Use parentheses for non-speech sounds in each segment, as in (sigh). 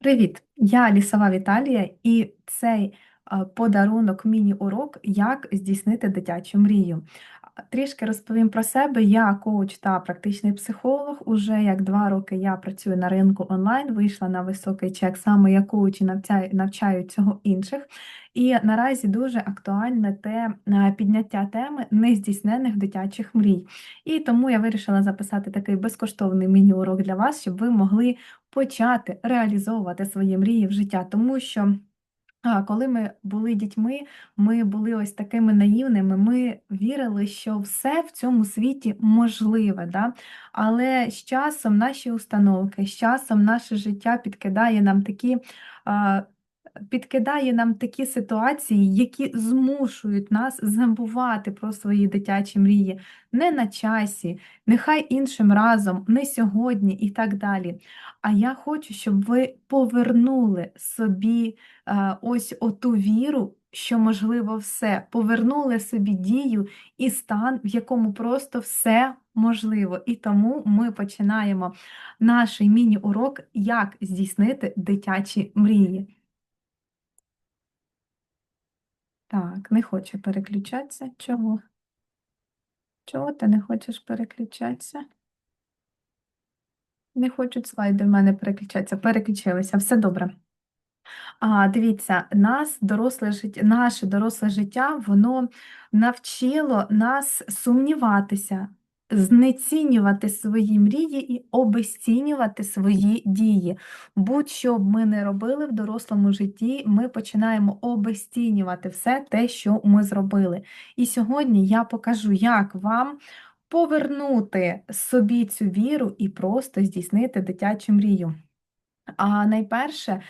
Привіт! Я Лісова Віталія, і цей подарунок міні-урок, як здійснити дитячу мрію. Трішки розповім про себе. Я коуч та практичний психолог. Уже як два роки я працюю на ринку онлайн, вийшла на високий чек, саме я коуч і навчаю, цього інших. І наразі дуже актуальне те підняття теми нездійснених дитячих мрій. І тому я вирішила записати такий безкоштовний міні-урок для вас, щоб ви могли почати реалізовувати свої мрії в життя, тому що. А, коли ми були дітьми, ми були ось такими наївними, ми вірили, що все в цьому світі можливе. Да? Але з часом наші установки, з часом наше життя підкидає нам такі. Підкидає нам такі ситуації, які змушують нас забувати про свої дитячі мрії не на часі, нехай іншим разом, не сьогодні і так далі. А я хочу, щоб ви повернули собі е, ось оту віру, що можливо все, повернули собі дію і стан, в якому просто все можливо. І тому ми починаємо наш міні-урок, як здійснити дитячі мрії. Так, не хоче переключатися. Чого? Чого ти не хочеш переключатися? Не хочуть слайди в мене переключатися. Переключилися, все добре. А, дивіться, нас доросле життя, наше доросле життя, воно навчило нас сумніватися, знецінювати свої мрії і обесцінювати свої дії. Будь-що б ми не робили в дорослому житті, ми починаємо обесцінювати все те, що ми зробили. І сьогодні я покажу, як вам. Повернути собі цю віру і просто здійснити дитячу мрію. А найперше,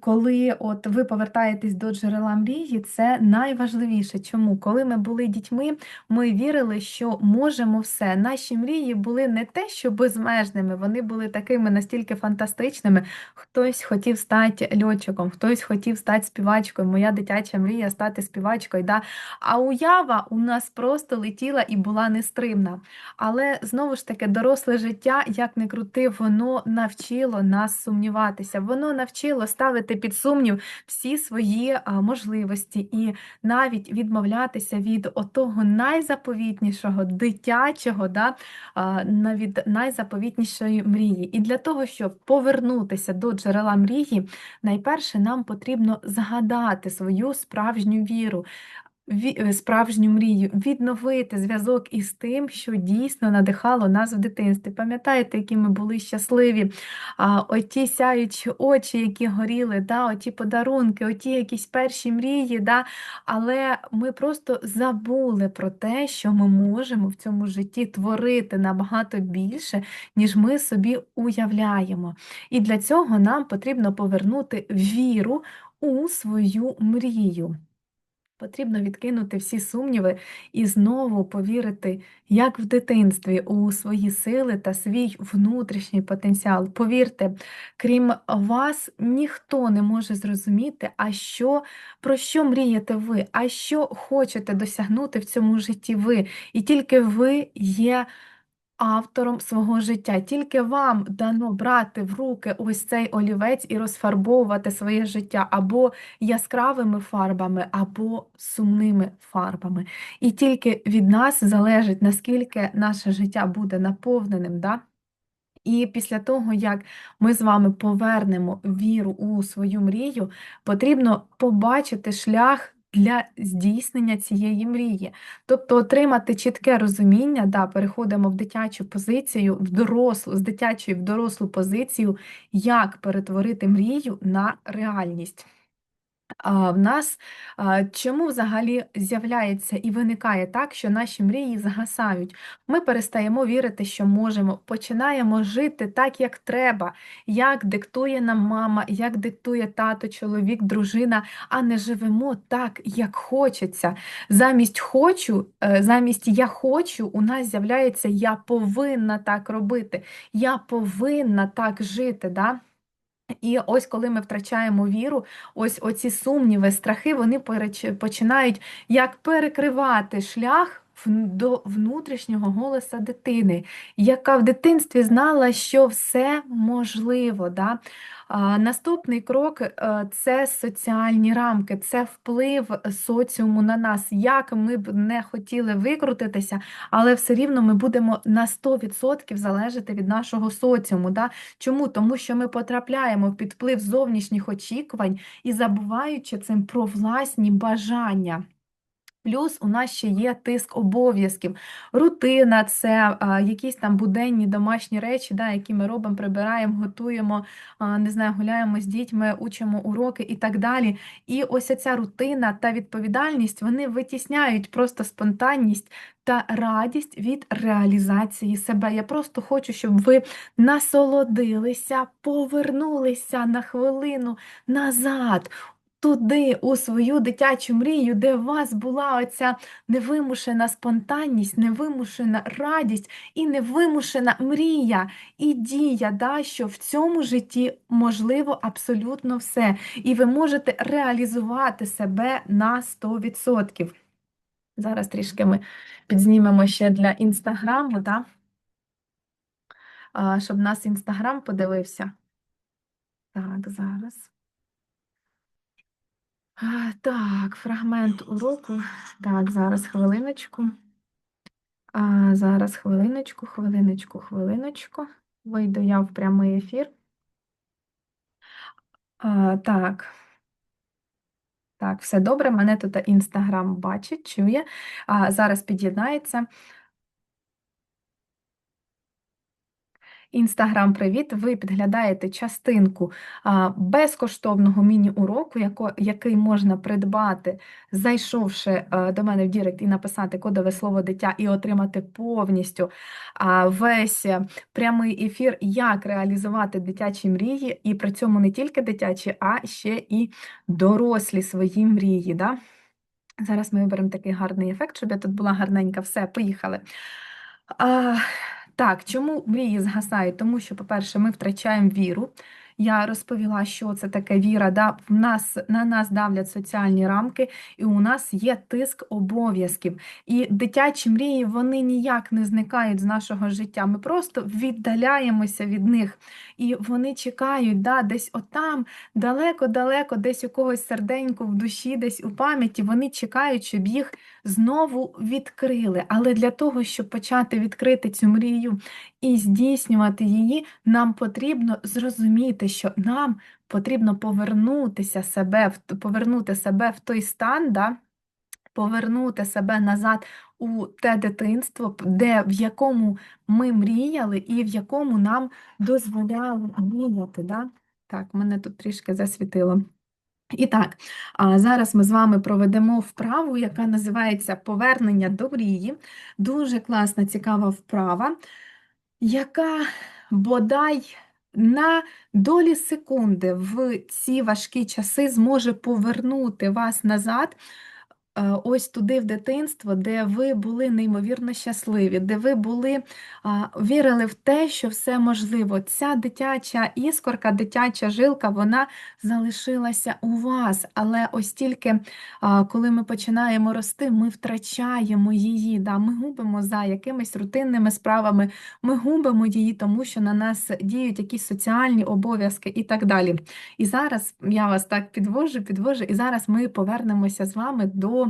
коли от ви повертаєтесь до джерела мрії, це найважливіше. Чому? Коли ми були дітьми, ми вірили, що можемо все. Наші мрії були не те, що безмежними, вони були такими настільки фантастичними. Хтось хотів стати льотчиком, хтось хотів стати співачкою. Моя дитяча мрія стати співачкою. Да? А уява у нас просто летіла і була нестримна. Але знову ж таки, доросле життя, як не крути, воно навчило нас сумніватися, воно навчило ставити під сумнів всі свої можливості і навіть відмовлятися від отого найзаповітнішого, дитячого, да, від найзаповітнішої мрії. І для того, щоб повернутися до джерела мрії, найперше нам потрібно згадати свою справжню віру ві- справжню мрію, відновити зв'язок із тим, що дійсно надихало нас в дитинстві. Пам'ятаєте, які ми були щасливі? А, оті сяючі очі, які горіли, да, оті подарунки, оті якісь перші мрії, да, але ми просто забули про те, що ми можемо в цьому житті творити набагато більше, ніж ми собі уявляємо. І для цього нам потрібно повернути віру у свою мрію. Потрібно відкинути всі сумніви і знову повірити, як в дитинстві, у свої сили та свій внутрішній потенціал. Повірте, крім вас, ніхто не може зрозуміти, а що, про що мрієте ви, а що хочете досягнути в цьому житті ви. І тільки ви є автором свого життя. Тільки вам дано брати в руки ось цей олівець і розфарбовувати своє життя або яскравими фарбами, або сумними фарбами. І тільки від нас залежить, наскільки наше життя буде наповненим. Да? І після того, як ми з вами повернемо віру у свою мрію, потрібно побачити шлях для здійснення цієї мрії. Тобто отримати чітке розуміння, да, переходимо в дитячу позицію, в дорослу, з дитячої в дорослу позицію, як перетворити мрію на реальність. А, В нас а, чому взагалі з'являється і виникає так, що наші мрії згасають? Ми перестаємо вірити, що можемо, починаємо жити так, як треба, як диктує нам мама, як диктує тато, чоловік, дружина, а не живемо так, як хочеться. Замість хочу, е, замість я хочу, у нас з'являється я повинна так робити, я повинна так жити. Да? І ось коли ми втрачаємо віру, ось оці сумніви, страхи, вони починають як перекривати шлях до внутрішнього голоса дитини, яка в дитинстві знала, що все можливо. Да? Наступний крок е, це соціальні рамки, це вплив соціуму на нас. Як ми б не хотіли викрутитися, але все рівно ми будемо на 100% залежати від нашого соціуму. Да? Чому? Тому що ми потрапляємо під вплив зовнішніх очікувань і забуваючи цим про власні бажання. Плюс у нас ще є тиск обов'язків. Рутина це а, якісь там буденні домашні речі, да, які ми робимо, прибираємо, готуємо, а, не знаю, гуляємо з дітьми, учимо уроки і так далі. І ось ця рутина та відповідальність вони витісняють просто спонтанність та радість від реалізації себе. Я просто хочу, щоб ви насолодилися, повернулися на хвилину назад туди, у свою дитячу мрію, де у вас була оця невимушена спонтанність, невимушена радість і невимушена мрія і дія, да, що в цьому житті можливо абсолютно все. І ви можете реалізувати себе на 100%. Зараз трішки ми підзнімемо ще для інстаграму, да? Щоб нас інстаграм подивився. Так, зараз. Так, фрагмент уроку. Так, зараз хвилиночку. А, Зараз хвилиночку, хвилиночку, хвилиночку. Вийду я в прямий ефір. А, Так. Так, все добре. Мене тут інстаграм бачить, чує. А, Зараз під'єднається. Інстаграм, привіт! Ви підглядаєте частинку безкоштовного міні-уроку, який можна придбати, зайшовши до мене в Дірект і написати кодове слово дитя і отримати повністю весь прямий ефір, як реалізувати дитячі мрії, і при цьому не тільки дитячі, а ще і дорослі свої мрії. Да? Зараз ми виберемо такий гарний ефект, щоб я тут була гарненька. Все, поїхали. Так, чому мрії згасають? Тому що, по-перше, ми втрачаємо віру. Я розповіла, що це таке віра. Да? В нас, На нас давлять соціальні рамки, і у нас є тиск обов'язків. І дитячі мрії вони ніяк не зникають з нашого життя. Ми просто віддаляємося від них. І вони чекають да, десь отам, далеко-далеко, десь у когось серденько в душі, десь у пам'яті. Вони чекають, щоб їх знову відкрили. Але для того, щоб почати відкрити цю мрію і здійснювати її, нам потрібно зрозуміти, що нам потрібно повернутися себе, повернути себе в той стан, да, повернути себе назад у те дитинство, де, в якому ми мріяли і в якому нам дозволяли мріяти. Да? Так, мене тут трішки засвітило. І так, зараз ми з вами проведемо вправу, яка називається Повернення до мрії. Дуже класна, цікава вправа, яка бодай на долі секунди в ці важкі часи зможе повернути вас назад Е, ось туди в дитинство, де ви були неймовірно щасливі, де ви були, вірили в те, що все можливо. Ця дитяча іскорка, дитяча жилка, вона залишилася у вас. Але ось тільки коли ми починаємо рости, ми втрачаємо її. Да? Ми губимо за якимись рутинними справами, ми губимо її, тому що на нас діють якісь соціальні обов'язки і так далі. І зараз я вас так підвожу, підвожу, і зараз ми повернемося з вами до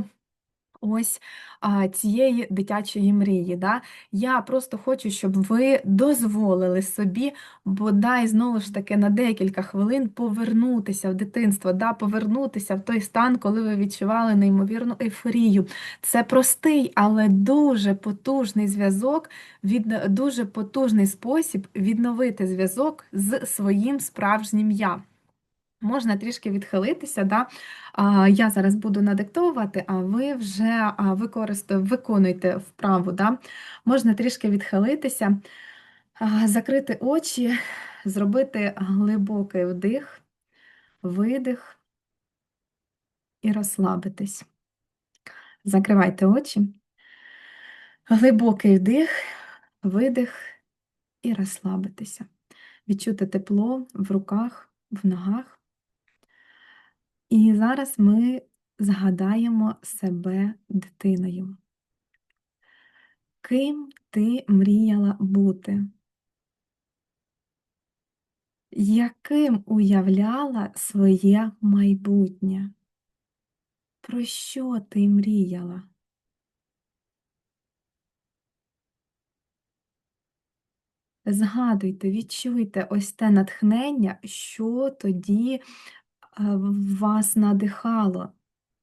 ось а, цієї дитячої мрії. Да? Я просто хочу, щоб ви дозволили собі, бодай знову ж таки на декілька хвилин повернутися в дитинство, да? повернутися в той стан, коли ви відчували неймовірну ейфорію. Це простий, але дуже потужний зв'язок, від дуже потужний спосіб відновити зв'язок з своїм справжнім я. Можна трішки відхилитися. Да? Я зараз буду надиктовувати, а ви вже виконуйте вправу. Да? Можна трішки відхилитися, закрити очі, зробити глибокий вдих, видих і розслабитись. Закривайте очі. Глибокий вдих, видих і розслабитися. Відчути тепло в руках, в ногах. І зараз ми згадаємо себе дитиною. Ким ти мріяла бути? Яким уявляла своє майбутнє? Про що ти мріяла? Згадуйте, відчуйте ось те натхнення, що тоді вас надихало,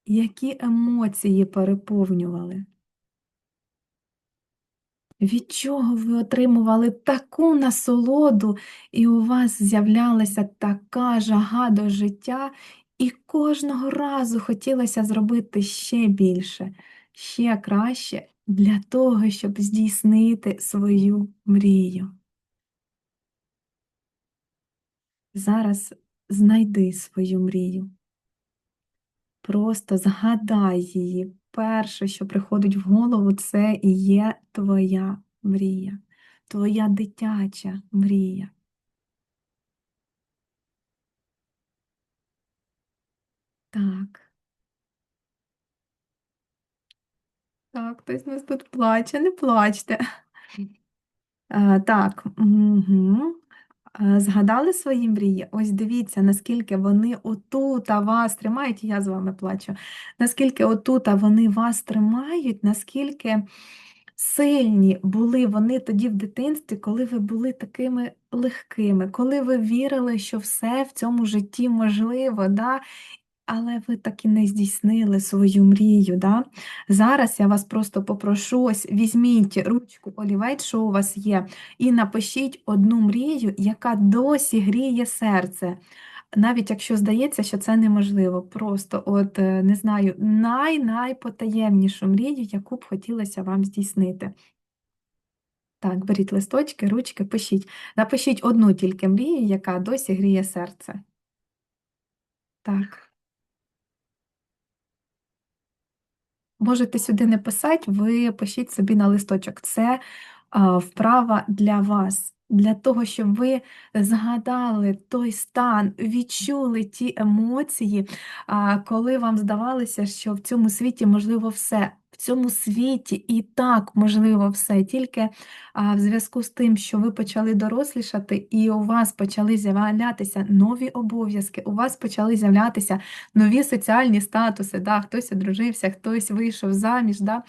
які емоції переповнювали. Від чого ви отримували таку насолоду, і у вас з'являлася така жага до життя, і кожного разу хотілося зробити ще більше, ще краще для того, щоб здійснити свою мрію. Зараз знайди свою мрію. Просто згадай її. Перше, що приходить в голову, це і є твоя мрія, твоя дитяча мрія. Так. Так, хтось нас тут плаче, не плачте. А, (laughs) так, угу. Згадали свої мрії? Ось дивіться, наскільки вони отута вас тримають, я з вами плачу. Наскільки отута вони вас тримають, наскільки сильні були вони тоді в дитинстві, коли ви були такими легкими, коли ви вірили, що все в цьому житті можливо, да? Але ви так і не здійснили свою мрію. Да? Зараз я вас просто попрошу, ось візьміть ручку олівець, що у вас є, і напишіть одну мрію, яка досі гріє серце. Навіть якщо здається, що це неможливо, просто от е, не знаю, най-найпотаємнішу мрію, яку б хотілося вам здійснити. Так, беріть листочки, ручки, пишіть. Напишіть одну тільки мрію, яка досі гріє серце. Так. Можете сюди не писати, ви пишіть собі на листочок. Це вправа для вас, для того, щоб ви згадали той стан, відчули ті емоції, коли вам здавалося, що в цьому світі можливо все цьому світі і так можливо все. Тільки а, в зв'язку з тим, що ви почали дорослішати, і у вас почали з'являтися нові обов'язки, у вас почали з'являтися нові соціальні статуси. Да? Хтось одружився, хтось вийшов заміж. Да?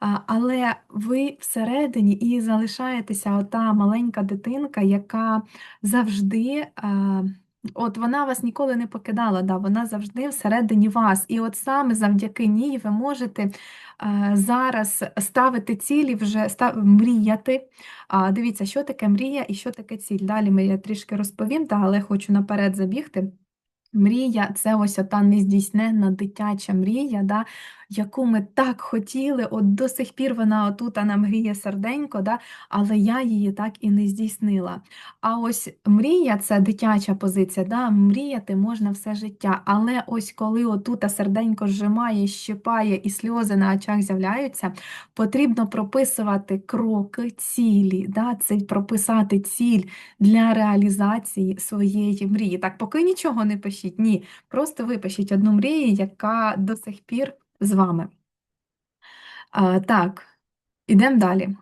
А, але ви всередині і залишаєтеся ота маленька дитинка, яка завжди. А, От вона вас ніколи не покидала, да, вона завжди всередині вас. І от саме завдяки ній ви можете е, зараз ставити цілі, вже став, мріяти. А, Дивіться, що таке мрія і що таке ціль. Далі ми я трішки розповім, та, але хочу наперед забігти. Мрія це ось та нездійсненна дитяча мрія, да, яку ми так хотіли, от до сих пір вона отут нам мріє серденько, да, але я її так і не здійснила. А ось мрія це дитяча позиція, да, мріяти можна все життя. Але ось коли отут серденько зжимає, щипає і сльози на очах з'являються, потрібно прописувати кроки, цілі, да, це прописати ціль для реалізації своєї мрії. Так, поки нічого не пишіть, ні. Просто випишіть одну мрію, яка до сих пір з вами. А, Так, ідемо далі.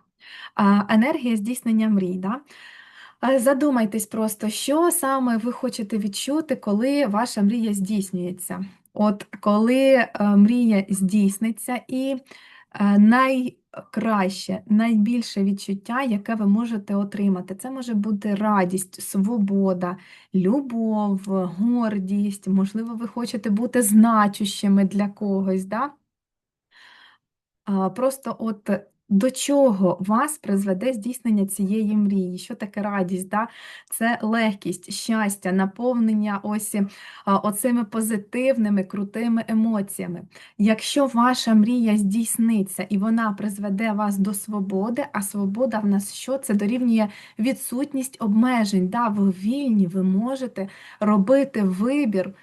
А, Енергія здійснення мрій. Да? Задумайтесь просто, що саме ви хочете відчути, коли ваша мрія здійснюється. От коли е, мрія здійсниться, і найкраще, найбільше відчуття, яке ви можете отримати, це може бути радість, свобода, любов, гордість, можливо, ви хочете бути значущими для когось. Да? Просто от до чого вас призведе здійснення цієї мрії? Що таке радість? Да? Це легкість, щастя, наповнення ось оцими позитивними, крутими емоціями. Якщо ваша мрія здійсниться і вона призведе вас до свободи, а свобода в нас що? Це дорівнює відсутність обмежень. Да? Ви вільні, ви можете робити вибір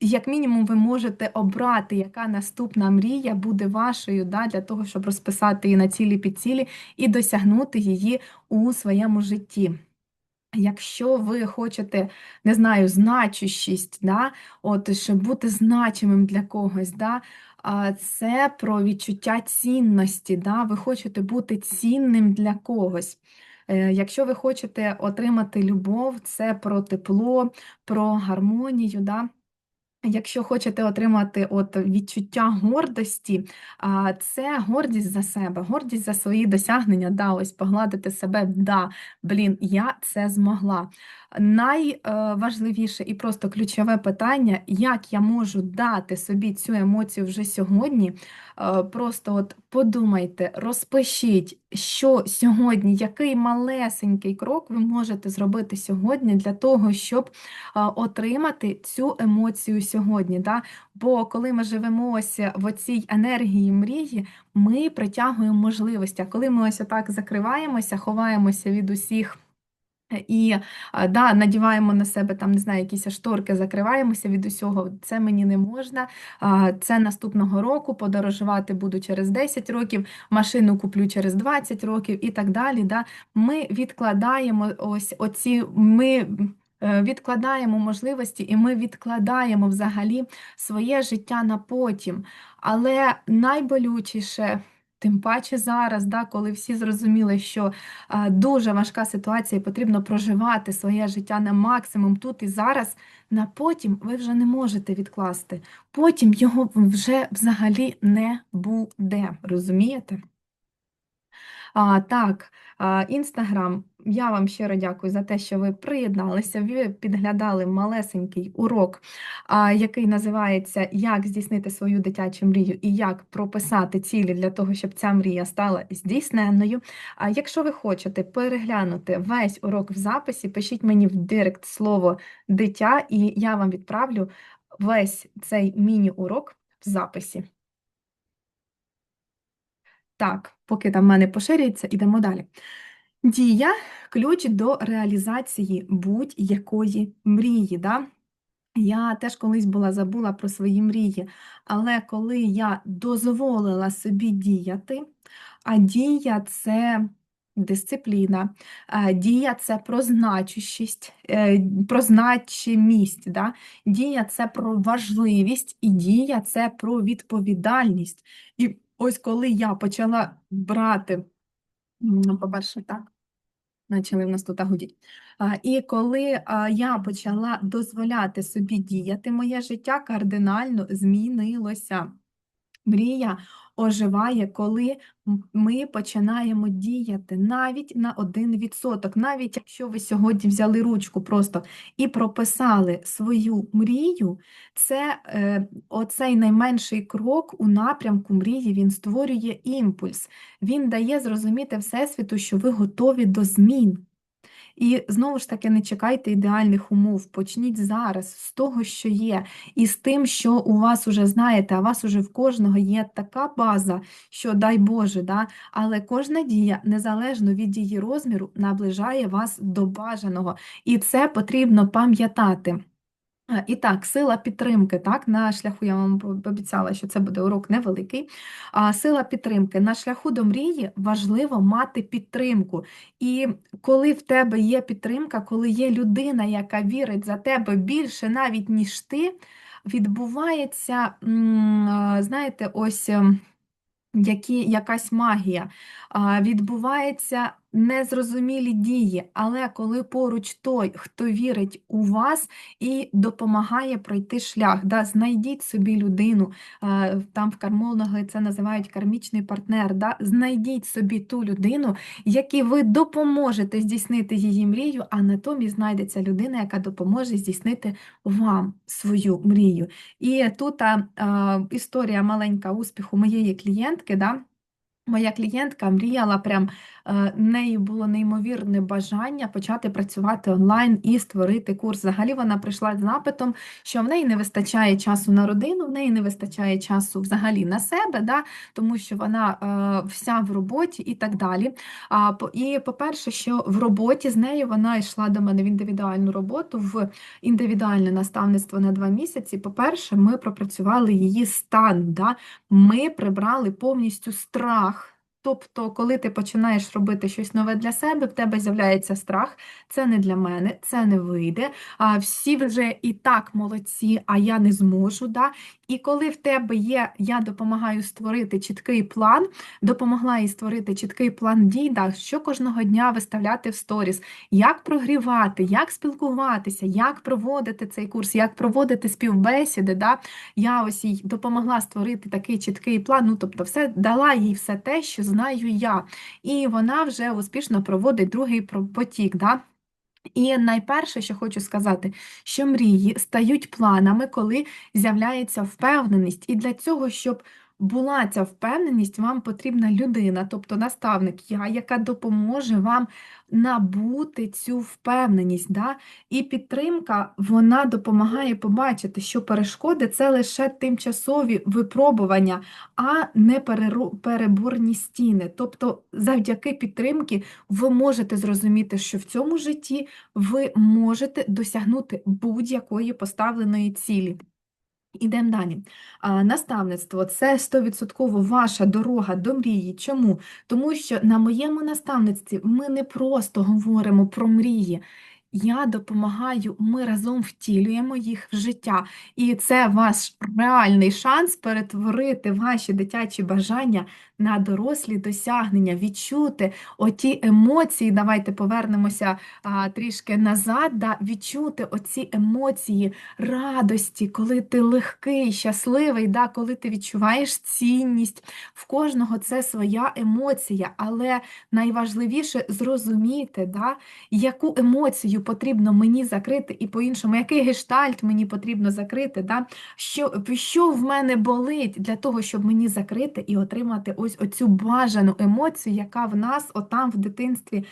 як мінімум, ви можете обрати, яка наступна мрія буде вашою, да, для того, щоб розписати її на цілі підцілі і досягнути її у своєму житті. Якщо ви хочете, не знаю, значущість, да, от, щоб бути значимим для когось, да, це про відчуття цінності. Да? Ви хочете бути цінним для когось. Е, Якщо ви хочете отримати любов, це про тепло, про гармонію. Да? Якщо хочете отримати от відчуття гордості, це гордість за себе, гордість за свої досягнення, да, ось погладити себе, да, блін, я це змогла. Найважливіше і просто ключове питання, як я можу дати собі цю емоцію вже сьогодні. Е, Просто от подумайте, розпишіть, що сьогодні, який малесенький крок ви можете зробити сьогодні для того, щоб е, отримати цю емоцію сьогодні. Да? Бо коли ми живемо ось в оцій енергії мрії, ми притягуємо можливості. А коли ми ось отак закриваємося, ховаємося від усіх. І да, надіваємо на себе там, не знаю, якісь шторки, закриваємося від усього. Це мені не можна. Це наступного року, подорожувати буду через 10 років, машину куплю через 20 років і так далі. Да. Ми відкладаємо ось оці, ми е, відкладаємо можливості і ми відкладаємо взагалі своє життя на потім. Але найболючіше. Тим паче зараз, да, коли всі зрозуміли, що а, дуже важка ситуація, і потрібно проживати своє життя на максимум тут і зараз, на потім ви вже не можете відкласти. Потім його вже взагалі не буде. Розумієте? А, так, Інстаграм, я вам щиро дякую за те, що ви приєдналися. Ви підглядали малесенький урок, який називається Як здійснити свою дитячу мрію і як прописати цілі для того, щоб ця мрія стала здійсненною. Якщо ви хочете переглянути весь урок в записі, пишіть мені в директ слово дитя, і я вам відправлю весь цей міні-урок в записі. Так, поки там в мене поширюється, ідемо далі. Дія ключ до реалізації будь-якої мрії. Да? Я теж колись була забула про свої мрії, але коли я дозволила собі діяти, а дія це дисципліна, дія це про значущість, е, про значимість, да? дія це про важливість, і дія це про відповідальність. І ось коли я почала брати, по-перше, так. Почали в нас тут гудіть. А, І коли я почала дозволяти собі діяти, моє життя кардинально змінилося. Мрія оживає, коли ми починаємо діяти навіть на 1%. Навіть якщо ви сьогодні взяли ручку просто і прописали свою мрію, це е, оцей найменший крок у напрямку мрії, він створює імпульс. Він дає зрозуміти Всесвіту, що ви готові до змін. І знову ж таки, не чекайте ідеальних умов, почніть зараз з того, що є, і з тим, що у вас уже знаєте, а вас уже в кожного є така база, що дай Боже, да? але кожна дія, незалежно від її розміру, наближає вас до бажаного. І це потрібно пам'ятати. І так, сила підтримки, так, на шляху я вам пообіцяла, що це буде урок невеликий. А сила підтримки на шляху до мрії важливо мати підтримку. І коли в тебе є підтримка, коли є людина, яка вірить за тебе більше навіть ніж ти, відбувається, знаєте, ось. ем, які, якась магія, а, відбуваються незрозумілі дії, але коли поруч той, хто вірить у вас і допомагає пройти шлях, да, знайдіть собі людину, там в кармологи це називають кармічний партнер, да, знайдіть собі ту людину, якій ви допоможете здійснити її мрію, а натомість знайдеться людина, яка допоможе здійснити вам свою мрію. І тут а, історія маленька успіху моєї клієнтки. Да? Моя клієнтка мріяла, прям е, в неї було неймовірне бажання почати працювати онлайн і створити курс. Взагалі вона прийшла з запитом, що в неї не вистачає часу на родину, в неї не вистачає часу взагалі на себе, да? тому що вона е, вся в роботі і так далі. А, по- і, по-перше, що в роботі з нею вона йшла до мене в індивідуальну роботу, в індивідуальне наставництво на два місяці. По-перше, ми пропрацювали її стан. Да? Ми прибрали повністю страх. Тобто, коли ти починаєш робити щось нове для себе, в тебе з'являється страх, це не для мене, це не вийде. А всі вже і так молодці, а я не зможу. Да? І коли в тебе є, я допомагаю створити чіткий план, допомогла їй створити чіткий план дій, да, що кожного дня виставляти в сторіс, як прогрівати, як спілкуватися, як проводити цей курс, як проводити співбесіди. Да? Я ось їй допомогла створити такий чіткий план. Ну, тобто, все дала їй все те, що знаю я. І вона вже успішно проводить другий потік. Да? І найперше, що хочу сказати, що мрії стають планами, коли з'являється впевненість. І для цього, щоб була ця впевненість, вам потрібна людина, тобто наставник, я, яка допоможе вам набути цю впевненість. Да? І підтримка вона допомагає побачити, що перешкоди це лише тимчасові випробування, а не переборні стіни. Тобто, завдяки підтримки ви можете зрозуміти, що в цьому житті ви можете досягнути будь-якої поставленої цілі. Ідемо далі. Наставництво це 100% ваша дорога до мрії. Чому? Тому що на моєму наставництві ми не просто говоримо про мрії. Я допомагаю, ми разом втілюємо їх в життя. І це ваш реальний шанс перетворити ваші дитячі бажання на дорослі досягнення, відчути оті емоції. Давайте повернемося а, трішки назад, да, відчути оці емоції радості, коли ти легкий, щасливий, да, коли ти відчуваєш цінність. В кожного це своя емоція, але найважливіше зрозуміти, да, яку емоцію потрібно мені закрити, і по-іншому, який гештальт мені потрібно закрити, да, що, що в мене болить для того, щоб мені закрити і отримати ось оцю бажану емоцію, яка в нас отам в дитинстві,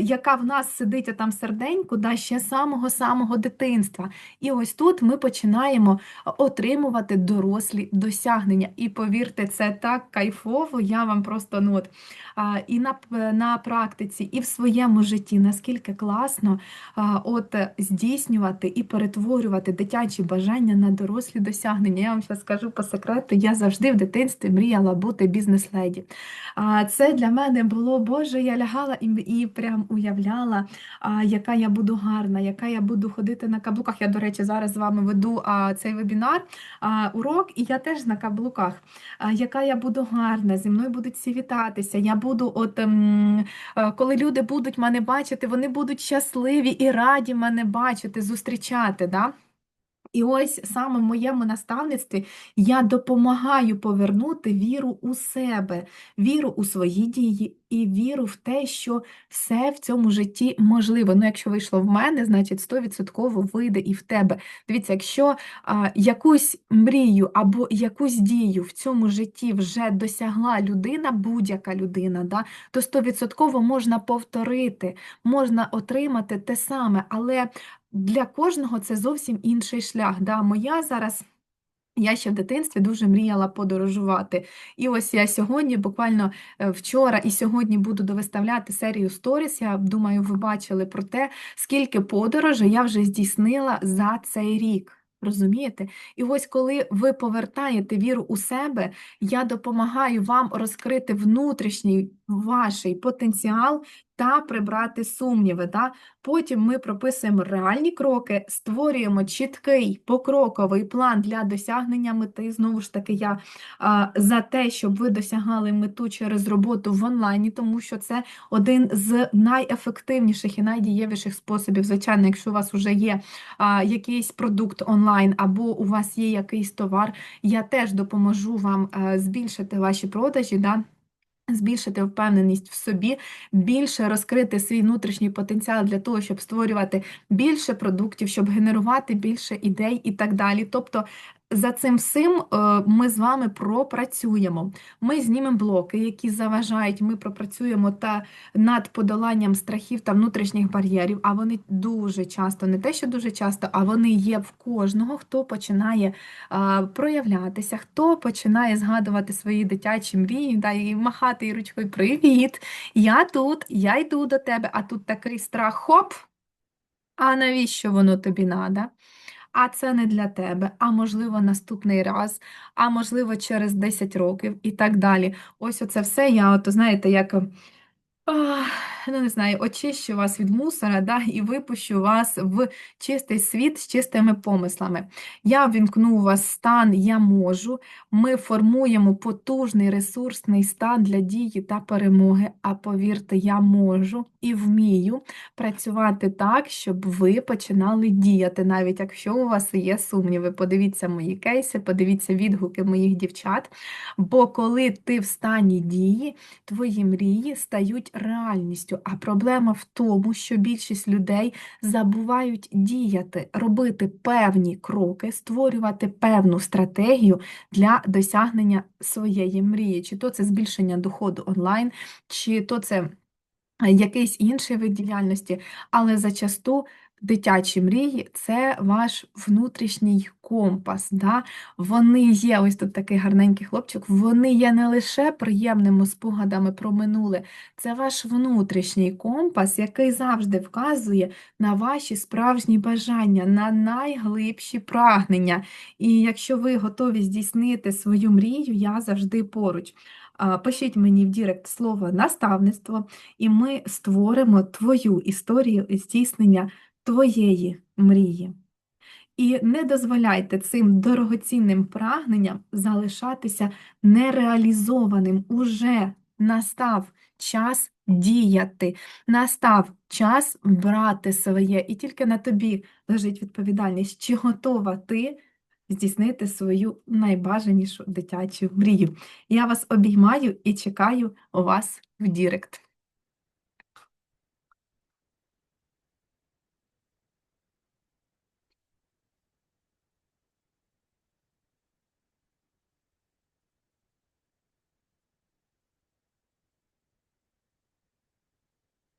яка в нас сидить отам серденьку, да, ще самого-самого дитинства. І ось тут ми починаємо отримувати дорослі досягнення. І повірте, це так кайфово, я вам просто ну, от, і на на практиці, і в своєму житті, наскільки класно от, здійснювати і перетворювати дитячі бажання на дорослі досягнення. Я вам зараз скажу по секрету, я завжди в дитинстві мріяла бути бізнес-леді. Це для мене було, Боже, я лягала і і прям уявляла, яка я буду гарна, яка я буду ходити на каблуках. Я, до речі, зараз з вами веду цей вебінар, урок, і я теж на каблуках. Яка я буду гарна, зі мною будуть всі вітатися. Я буду, от ем, е, коли люди будуть мене бачити, вони будуть щасливі і раді мене бачити, зустрічати. Да? І ось саме в моєму наставництві я допомагаю повернути віру у себе, віру у свої дії і віру в те, що все в цьому житті можливо. Ну, якщо вийшло в мене, значить 100% вийде і в тебе. Дивіться, якщо а, якусь мрію або якусь дію в цьому житті вже досягла людина, будь-яка людина, да, то 100% можна повторити, можна отримати те саме, але для кожного це зовсім інший шлях. Да? Моя зараз. Я ще в дитинстві дуже мріяла подорожувати. І ось я сьогодні, буквально е, вчора і сьогодні буду довиставляти серію сторіс. Я думаю, ви бачили про те, скільки подорожей я вже здійснила за цей рік. Розумієте? І ось коли ви повертаєте віру у себе, я допомагаю вам розкрити внутрішній ваш потенціал та прибрати сумніви. Да? Потім ми прописуємо реальні кроки, створюємо чіткий покроковий план для досягнення мети. Знову ж таки, я за те, щоб ви досягали мету через роботу в онлайні, тому що це один з найефективніших і найдієвіших способів. Звичайно, якщо у вас вже є якийсь продукт онлайн або у вас є якийсь товар, я теж допоможу вам збільшити ваші продажі. Да? Збільшити впевненість в собі, більше розкрити свій внутрішній потенціал для того, щоб створювати більше продуктів, щоб генерувати більше ідей і так далі. Тобто за цим всім е, ми з вами пропрацюємо. Ми знімемо блоки, які заважають, ми пропрацюємо та над подоланням страхів та внутрішніх бар'єрів, а вони дуже часто, не те, що дуже часто, а вони є в кожного, хто починає проявлятися, хто починає згадувати свої дитячі мрії, да, і махати і ручкою Привіт! Я тут, я йду до тебе, а тут такий страх, хоп! А навіщо воно тобі треба? А це не для тебе, а можливо наступний раз, а можливо через 10 років і так далі. Ось оце все я, от, знаєте, як. Ну, не знаю, очищу вас від мусора, да, і випущу вас в чистий світ з чистими помислами. Я ввімкну у вас стан Я можу. Ми формуємо потужний ресурсний стан для дії та перемоги. А повірте, я можу і вмію працювати так, щоб ви починали діяти, навіть якщо у вас є сумніви. Подивіться мої кейси, подивіться відгуки моїх дівчат. Бо коли ти в стані дії, твої мрії стають реальністю. А проблема в тому, що більшість людей забувають діяти, робити певні кроки, створювати певну стратегію для досягнення своєї мрії. Чи то це збільшення доходу онлайн, чи то це якийсь інший вид діяльності, але зачасту дитячі мрії це ваш внутрішній компас. Да? Вони є, ось тут такий гарненький хлопчик, вони є не лише приємними спогадами про минуле, це ваш внутрішній компас, який завжди вказує на ваші справжні бажання, на найглибші прагнення. І якщо ви готові здійснити свою мрію, я завжди поруч. Пишіть мені в Дірект слово наставництво, і ми створимо твою історію здійснення твоєї мрії. І не дозволяйте цим дорогоцінним прагненням залишатися нереалізованим. Уже настав час діяти, настав час брати своє, і тільки на тобі лежить відповідальність, чи готова ти здійснити свою найбажанішу дитячу мрію. Я вас обіймаю і чекаю у вас в Дірект.